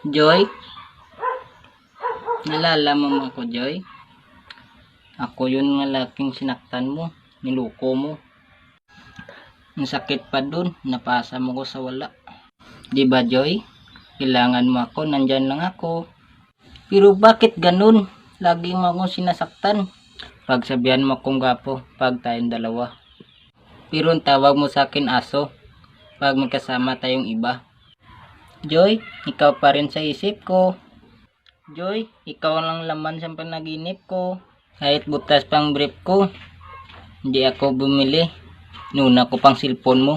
Joy? Nalala mo mo ako, Joy? Ako yun nga laking sinaktan mo. Niluko mo. Ang sakit pa dun. Napasa mo ko sa wala. Di ba, Joy? Kailangan mo ako. Nandyan lang ako. Pero bakit ganun? Lagi mo akong sinasaktan. Pagsabihan mo akong gapo. Pag tayong dalawa. Pero ang tawag mo sa akin aso. Pag magkasama tayong iba. Joy, ikaw pa rin sa isip ko. Joy, ikaw lang laman sa panaginip ko. Kahit butas pang brief ko, hindi ako bumili. Nuna ko pang cellphone mo.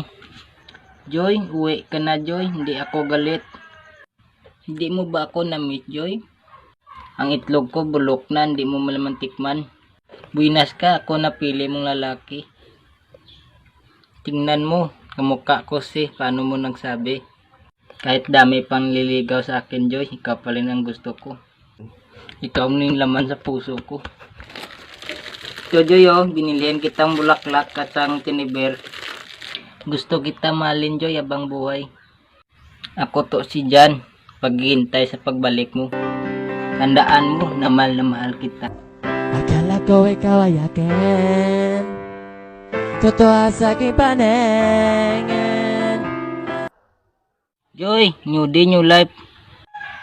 Joy, uwi ka na Joy, hindi ako galit. Hindi mo ba ako na-meet Joy? Ang itlog ko bulok na, hindi mo malaman tikman. Buinas ka, ako napili mong lalaki. Tingnan mo, kamukha ko si, paano mo nagsabi? Kahit dami pang liligaw sa akin, Joy, ikaw pa rin ang gusto ko. Ikaw na yung laman sa puso ko. Ito, Joy, oh, binilihan kitang bulaklak at ang tiniber. Gusto kita malin, Joy, abang buhay. Ako to si Jan, paghihintay sa pagbalik mo. Tandaan mo na mahal na mahal kita. Akala ko ikaw ay akin Totoo sa aking Joy, new day, new life.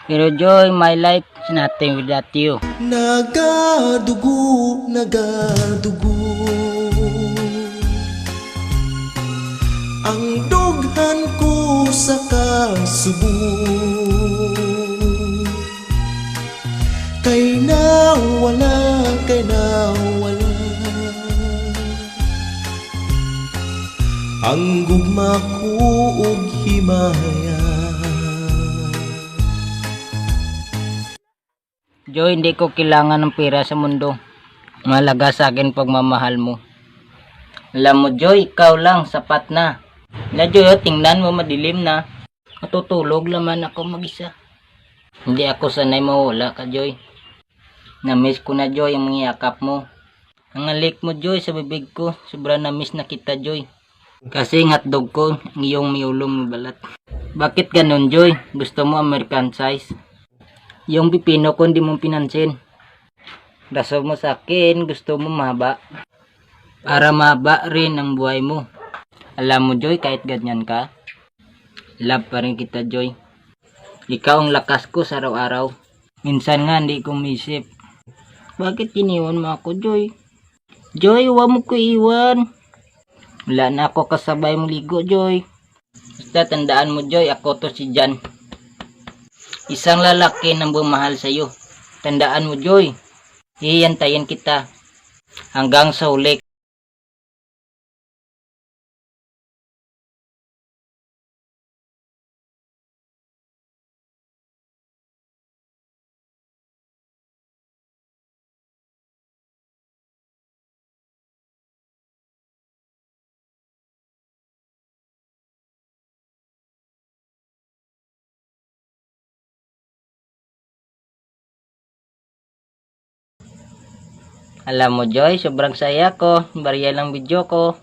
Pero Joy, my life is nothing without you. Nagadugo, nagadugo Ang dughan ko sa kasubo Kay nawala, kay nawala Ang gugma ko og himaya Joy, hindi ko kailangan ng pera sa mundo. Malaga sa akin pagmamahal mo. Alam mo, Joy, ikaw lang, sapat na. Na, Joy, oh, tingnan mo, madilim na. Matutulog laman ako mag-isa. Hindi ako sanay mawala ka, Joy. Na-miss ko na, Joy, ang mga yakap mo. Ang alik mo, Joy, sa bibig ko. Sobra na-miss na kita, Joy. Kasi ang hotdog ko, ang iyong miulong balat. Bakit ganun, Joy? Gusto mo American size? Yung pipino ko hindi mo pinansin. Raso mo sa akin, gusto mo mahaba. Para mahaba rin ang buhay mo. Alam mo Joy, kahit ganyan ka, love pa rin kita Joy. Ikaw ang lakas ko sa araw-araw. Minsan nga hindi ko misip. Bakit iniwan mo ako Joy? Joy, huwag mo ko iwan. Wala na ako kasabay mo ligo Joy. Basta tandaan mo Joy, ako to si Jan. Isang lalaki nang bumahal sa iyo. Tandaan mo, Joy. Hiyantayin kita hanggang sa huli. Alam mo, Joy, sobrang saya ko. Barya lang video ko.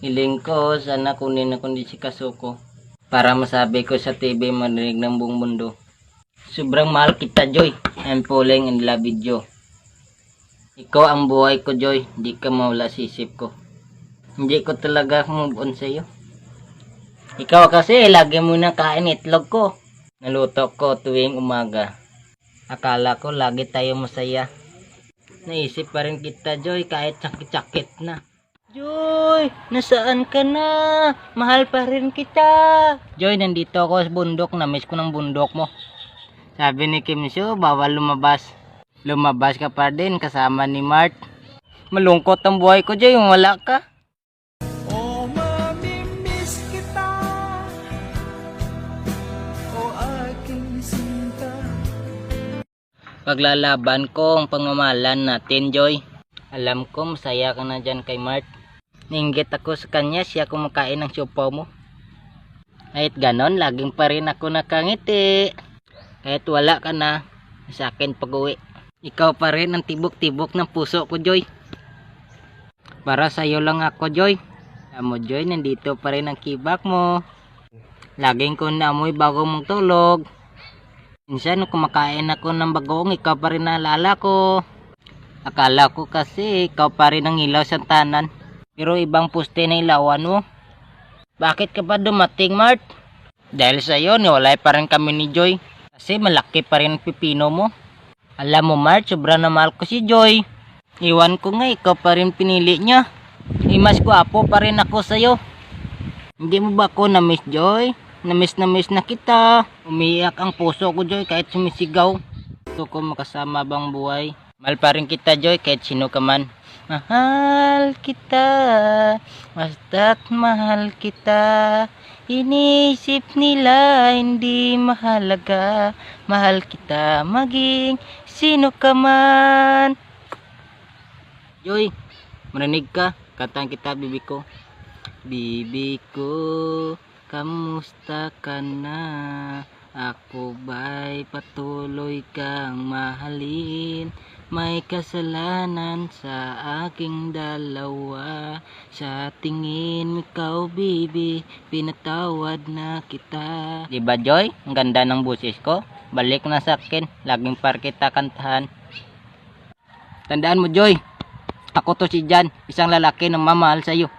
Hiling ko, sana kunin ako ni si Kasuko. Para masabi ko sa TV marinig ng buong mundo. Sobrang mahal kita, Joy. I'm falling in love with you. Ikaw ang buhay ko, Joy. Hindi ka mawala sa isip ko. Hindi ko talaga move on sa iyo. Ikaw kasi, lagi mo na kain itlog ko. Naluto ko tuwing umaga. Akala ko lagi tayo masaya. Naisip pa rin kita, Joy, kahit sakit-sakit na. Joy, nasaan ka na? Mahal pa rin kita. Joy, nandito ako sa bundok. Namiss ko ng bundok mo. Sabi ni Kim Soo, bawal lumabas. Lumabas ka pa din kasama ni Mart. Malungkot ang buhay ko, Joy, wala ka. Paglalaban ko ang natin, Joy. Alam ko masaya ka na dyan kay Mart. Ninggit ako sa kanya, siya kumakain ng siopaw mo. Kahit ganon, laging pa rin ako nakangiti. Kahit wala ka na, sa akin pag-uwi. Ikaw pa rin ang tibok-tibok ng puso ko, Joy. Para sa'yo lang ako, Joy. Alam mo, Joy, nandito pa rin ang kibak mo. Laging ko naamoy bago mong tulog. Minsan kumakain ako ng bagong, ikaw pa rin naalala ko. Akala ko kasi ikaw pa rin ang ilaw sa tanan. Pero ibang puste na ilawan mo. Bakit ka pa dumating, Mart? Dahil sa iyo, niwalay pa rin kami ni Joy. Kasi malaki pa rin pipino mo. Alam mo, Mart, sobra na mahal ko si Joy. Iwan ko nga, ikaw pa rin pinili niya. Imas ko apo pa rin ako sa'yo. Hindi mo ba ako na-miss, Joy? Na-miss na miss na kita. Umiyak ang puso ko, Joy, kahit sumisigaw. Gusto ko makasama bang buhay. Mahal pa rin kita, Joy, kahit sino ka man. Mahal kita, basta't mahal kita. Inisip nila hindi mahalaga. Mahal kita maging sino ka man. Joy, marinig ka. Katang kita, bibi ko. Bibi ko, kamusta ka na? Ako ba'y patuloy kang mahalin? May kasalanan sa aking dalawa Sa tingin ikaw, bibi, pinatawad na kita Diba, Joy? Ang ganda ng busis ko. Balik na sa akin. Laging par kita kantahan. Tandaan mo, Joy. Ako to si Jan, isang lalaki na mamahal sa'yo.